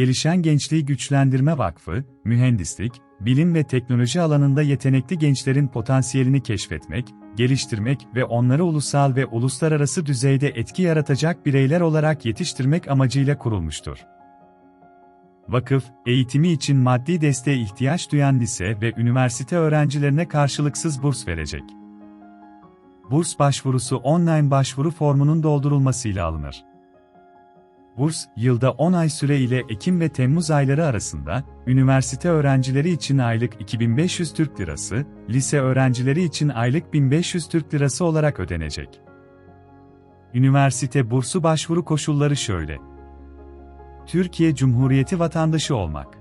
Gelişen Gençliği Güçlendirme Vakfı, mühendislik, bilim ve teknoloji alanında yetenekli gençlerin potansiyelini keşfetmek, geliştirmek ve onları ulusal ve uluslararası düzeyde etki yaratacak bireyler olarak yetiştirmek amacıyla kurulmuştur. Vakıf, eğitimi için maddi desteğe ihtiyaç duyan lise ve üniversite öğrencilerine karşılıksız burs verecek. Burs başvurusu online başvuru formunun doldurulmasıyla alınır. Burs, yılda 10 ay süre ile Ekim ve Temmuz ayları arasında, üniversite öğrencileri için aylık 2500 Türk Lirası, lise öğrencileri için aylık 1500 Türk Lirası olarak ödenecek. Üniversite bursu başvuru koşulları şöyle. Türkiye Cumhuriyeti vatandaşı olmak.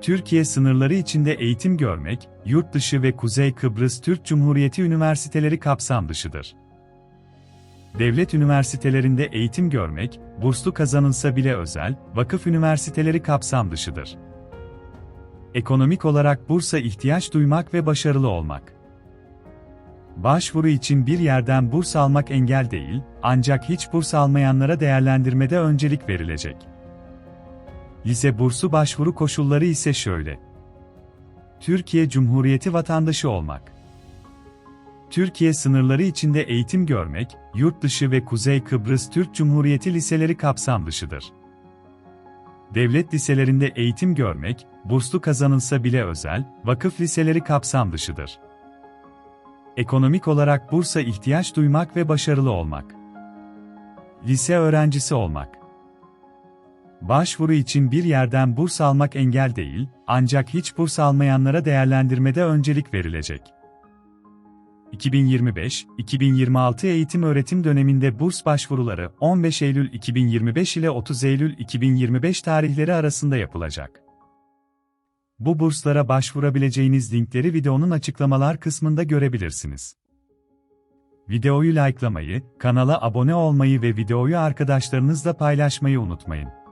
Türkiye sınırları içinde eğitim görmek, yurt dışı ve Kuzey Kıbrıs Türk Cumhuriyeti üniversiteleri kapsam dışıdır. Devlet üniversitelerinde eğitim görmek, burslu kazanılsa bile özel, vakıf üniversiteleri kapsam dışıdır. Ekonomik olarak bursa ihtiyaç duymak ve başarılı olmak. Başvuru için bir yerden burs almak engel değil, ancak hiç burs almayanlara değerlendirmede öncelik verilecek. Lise bursu başvuru koşulları ise şöyle. Türkiye Cumhuriyeti vatandaşı olmak. Türkiye sınırları içinde eğitim görmek, yurt dışı ve Kuzey Kıbrıs Türk Cumhuriyeti liseleri kapsam dışıdır. Devlet liselerinde eğitim görmek, burslu kazanılsa bile özel, vakıf liseleri kapsam dışıdır. Ekonomik olarak bursa ihtiyaç duymak ve başarılı olmak. Lise öğrencisi olmak. Başvuru için bir yerden burs almak engel değil, ancak hiç burs almayanlara değerlendirmede öncelik verilecek. 2025-2026 eğitim öğretim döneminde burs başvuruları 15 Eylül 2025 ile 30 Eylül 2025 tarihleri arasında yapılacak. Bu burslara başvurabileceğiniz linkleri videonun açıklamalar kısmında görebilirsiniz. Videoyu likelamayı, kanala abone olmayı ve videoyu arkadaşlarınızla paylaşmayı unutmayın.